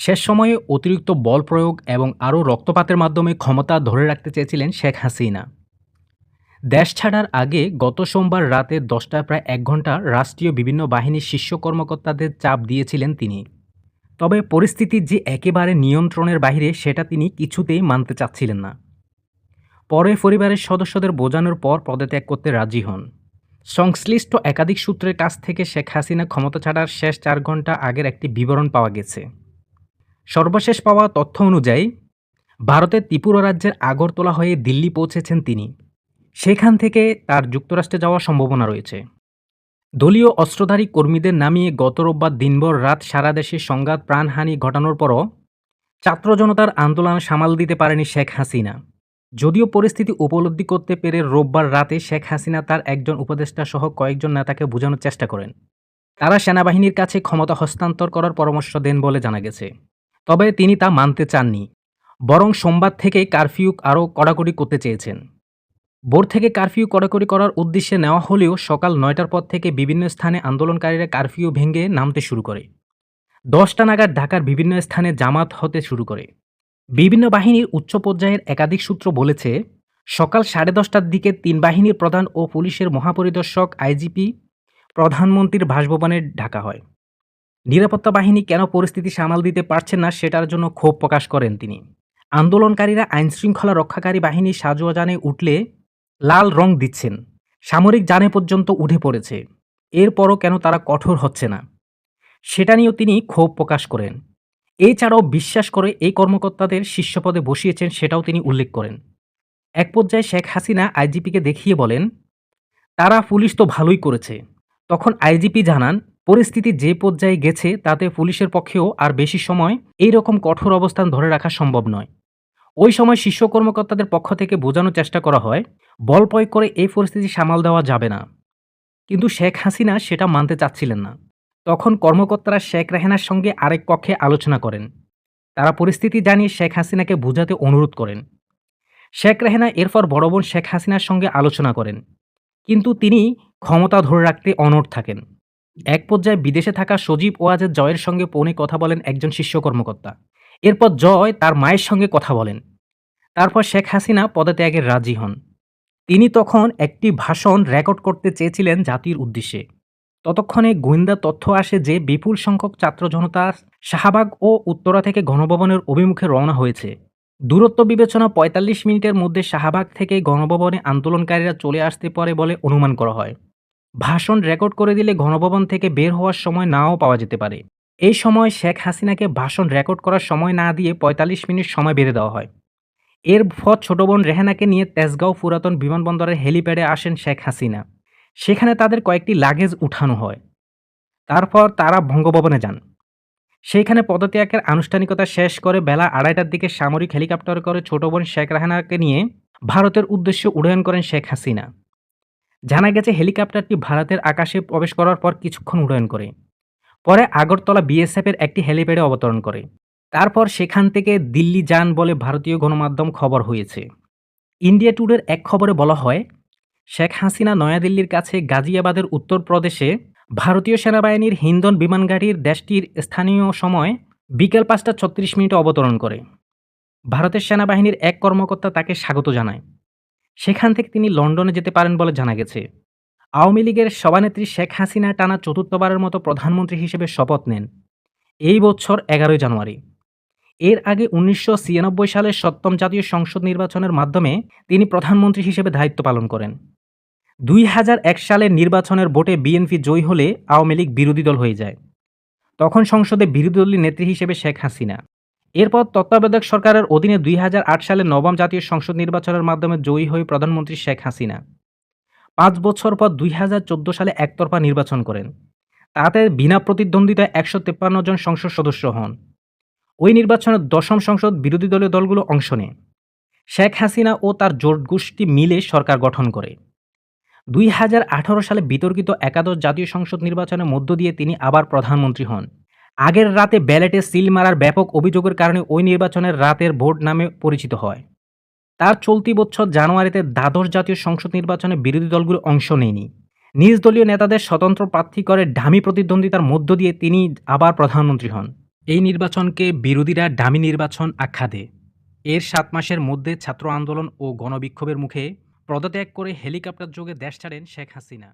শেষ সময়ে অতিরিক্ত বল প্রয়োগ এবং আরও রক্তপাতের মাধ্যমে ক্ষমতা ধরে রাখতে চেয়েছিলেন শেখ হাসিনা। দেশ ছাড়ার আগে গত সোমবার রাতে দশটায় প্রায় এক ঘণ্টা রাষ্ট্রীয় বিভিন্ন বাহিনীর শীর্ষ কর্মকর্তাদের চাপ দিয়েছিলেন তিনি। তবে পরিস্থিতি যে একেবারে নিয়ন্ত্রণের বাইরে সেটা তিনি কিছুতেই মানতে চাচ্ছিলেন না। পরে পরিবারের সদস্যদের বোঝানোর পর পদত্যাগ করতে রাজি হন। সংশ্লিষ্ট একাধিক সূত্রের কাছ থেকে শেখ হাসিনা ক্ষমতা ছাড়ার শেষ চার ঘণ্টা আগের একটি বিবরণ পাওয়া গেছে। সর্বশেষ পাওয়া তথ্য অনুযায়ী ভারতের ত্রিপুরা রাজ্যের আগরতলা হয়ে দিল্লি পৌঁছেছেন তিনি। সেখান থেকে তার যুক্তরাষ্ট্রে যাওয়ার সম্ভাবনা রয়েছে। দলীয় অস্ত্রধারী কর্মীদের নামিয়ে গত রোববার দিনভর রাত সারা দেশে সংঘাত, প্রাণহানি ঘটানোর পরও ছাত্র জনতার আন্দোলন সামাল দিতে পারেনি শেখ হাসিনা। যদিও পরিস্থিতি উপলব্ধি করতে পেরে রোববার রাতে শেখ হাসিনা তার একজন উপদেষ্টা সহ কয়েকজন নেতাকে বোঝানোর চেষ্টা করেন। তারা সেনাবাহিনীর কাছে ক্ষমতা হস্তান্তর করার পরামর্শ দেন বলে জানা গেছে। তবে তিনি তা মানতে চাননি, বরং সোমবার থেকে কারফিউ আরও কড়াকড়ি করতে চেয়েছেন। ভোর থেকে কারফিউ কড়াকড়ি করার উদ্দেশ্যে নেওয়া হলেও সকাল নয়টার পর থেকে বিভিন্ন স্থানে আন্দোলনকারীরা কারফিউ ভেঙে নামতে শুরু করে। দশটা নাগাদ ঢাকার বিভিন্ন স্থানে জামাত হতে শুরু করে। বিভিন্ন বাহিনীর উচ্চ পর্যায়ের একাধিক সূত্র বলেছে, সকাল সাড়ে দশটার দিকে তিন বাহিনীর প্রধান ও পুলিশের মহাপরিদর্শক আইজিপি প্রধানমন্ত্রীর বাসভবনে ঢাকা হয়। নিরাপত্তা বাহিনী কেন পরিস্থিতি সামাল দিতে পারছে না সেটার জন্য ক্ষোভ প্রকাশ করেন তিনি। আন্দোলনকারীরা আইনশৃঙ্খলা রক্ষাকারী বাহিনী সাজোয়া যানে উঠলে লাল রং দিচ্ছেন, সামরিক যানে পর্যন্ত উঠে পড়েছে। এরপরও কেন তারা কঠোর হচ্ছে না? সেটা নিয়েও তিনি ক্ষোভ প্রকাশ করেন। এছাড়াও বিশ্বাস করে এই কর্মকর্তাদের শীর্ষপদে বসিয়েছেন সেটাও তিনি উল্লেখ করেন। এক পর্যায়ে শেখ হাসিনা আইজিপিকে দেখিয়ে বলেন, তারা পুলিশ তো ভালোই করেছে। তখন আইজিপি জানান পরিস্থিতি যে পর্যায়ে গেছে, তাতে পুলিশের পক্ষেও আর বেশি সময় এই রকম কঠোর অবস্থান ধরে রাখা সম্ভব নয়। ওই সময় শীর্ষ কর্মকর্তাদের পক্ষ থেকে বোঝানোর চেষ্টা করা হয়, বল প্রয়োগ করে এই পরিস্থিতি সামাল দেওয়া যাবে না। কিন্তু শেখ হাসিনা সেটা মানতে চাচ্ছিলেন না। তখন কর্মকর্তারা শেখ রেহানার সঙ্গে আরেক কক্ষে আলোচনা করেন। তারা পরিস্থিতি জানিয়ে শেখ হাসিনাকে বোঝাতে অনুরোধ করেন। শেখ রেহানা এরপর বড় বোন শেখ হাসিনার সঙ্গে আলোচনা করেন। কিন্তু তিনি ক্ষমতা ধরে রাখতে অনড় থাকেন। এক পর্যায়ে বিদেশে থাকা সজীব ওয়াজের জয়ের সঙ্গে ফোনে কথা বলেন একজন শীর্ষ কর্মকর্তা। এরপর জয় তার মায়ের সঙ্গে কথা বলেন। তারপর শেখ হাসিনা পদত্যাগের রাজি হন। তিনি তখন একটি ভাষণ রেকর্ড করতে চেয়েছিলেন জাতির উদ্দেশ্যে। ততক্ষণে গোয়েন্দা তথ্য আসে যে বিপুল সংখ্যক ছাত্র জনতা শাহবাগ ও উত্তরা থেকে গণভবনের অভিমুখে রওনা হয়েছে। দূরত্ব বিবেচনা ৪৫ মিনিটের মধ্যে শাহবাগ থেকে গণভবনে আন্দোলনকারীরা চলে আসতে পারে বলে অনুমান করা হয়। ভাষণ রেকর্ড করে দিলে গণভবন থেকে বের হওয়ার সময় নাও পাওয়া যেতে পারে। এই সময় শেখ হাসিনাকে ভাষণ রেকর্ড করার সময় না দিয়ে ৪৫ মিনিট সময় বেড়ে দেওয়া হয়। এর পর ছোট বোন রেহানাকে নিয়ে তেজগাঁও পুরাতন বিমানবন্দরের হেলিপ্যাডে আসেন শেখ হাসিনা। সেখানে তাদের কয়েকটি লাগেজ উঠানো হয়। তারপর তারা বঙ্গভবনে যান। সেইখানে পদত্যাগের আনুষ্ঠানিকতা শেষ করে বেলা আড়াইটার দিকে সামরিক হেলিকপ্টার করে ছোট বোন শেখ রেহানাকে নিয়ে ভারতের উদ্দেশ্যে উড্ডয়ন করেন শেখ হাসিনা। জানা গেছে হেলিকপ্টারটি ভারতের আকাশে প্রবেশ করার পর কিছুক্ষণ উড্ডয়ন করে। পরে আগরতলা বিএসএফের একটি হেলিপ্যাডে অবতরণ করে। তারপর সেখান থেকে দিল্লি যান বলে ভারতীয় গণমাধ্যম খবর হয়েছে। ইন্ডিয়া টুডের এক খবরে বলা হয়, শেখ হাসিনা নয়াদিল্লির কাছে গাজিয়াবাদের উত্তরপ্রদেশে ভারতীয় সেনাবাহিনীর হিন্দন বিমানঘাটির দেশটির স্থানীয় সময় বিকেল পাঁচটা ছত্রিশ মিনিটে অবতরণ করে। ভারতের সেনাবাহিনীর এক কর্মকর্তা তাকে স্বাগত জানায়। সেখান থেকে তিনি লন্ডনে যেতে পারেন বলে জানা গেছে। আওয়ামী লীগের সভানেত্রী শেখ হাসিনা টানা চতুর্থবারের মতো প্রধানমন্ত্রী হিসেবে শপথ নেন, এই বছর এগারোই জানুয়ারি। এর আগে উনিশশো ছিয়ানব্বই সালের সপ্তম জাতীয় সংসদ নির্বাচনের মাধ্যমে তিনি প্রধানমন্ত্রী হিসেবে দায়িত্ব পালন করেন। দুই হাজার এক সালের নির্বাচনের ভোটে বিএনপি জয়ী হলে আওয়ামী লীগ বিরোধী দল হয়ে যায়। তখন সংসদে বিরোধী দলীয় নেত্রী হিসেবে শেখ হাসিনা। এরপর তত্ত্বাবধায়ক সরকারের অধীনে দুই হাজার আট সালে নবম জাতীয় সংসদ নির্বাচনের মাধ্যমে জয়ী হয়ে প্রধানমন্ত্রী শেখ হাসিনা। পাঁচ বছর পর দুই হাজার চোদ্দ সালে একতরফা নির্বাচন করেন। তাতে বিনা প্রতিদ্বন্দ্বিতায় একশো তেপ্পান্ন জন সংসদ সদস্য হন। ওই নির্বাচনে দশম সংসদ বিরোধী দলীয় দলগুলো অংশ নেয়। শেখ হাসিনা ও তার জোট গোষ্ঠী মিলে সরকার গঠন করে। দুই হাজার আঠারো সালে বিতর্কিত একাদশ জাতীয় সংসদ নির্বাচনের মধ্য দিয়ে তিনি আবার প্রধানমন্ত্রী হন। আগের রাতে ব্যালেটে সিল মারার ব্যাপক অভিযোগের কারণে ওই নির্বাচনের রাতের ভোট নামে পরিচিত হয়। তার চলতি বছর জানুয়ারিতে দ্বাদশ জাতীয় সংসদ নির্বাচনে বিরোধী দলগুলো অংশ নেয়নি। নিজ দলীয় নেতাদের স্বতন্ত্র প্রার্থী করে ঢামি প্রতিদ্বন্দ্বিতার মধ্য দিয়ে তিনি আবার প্রধানমন্ত্রী হন। এই নির্বাচনকে বিরোধীরা ডামি নির্বাচন আখ্যা দেয়। এর সাত মাসের মধ্যে ছাত্র আন্দোলন ও গণবিক্ষোভের মুখে পদত্যাগ করে হেলিকপ্টার যোগে দেশ ছাড়েন শেখ হাসিনা।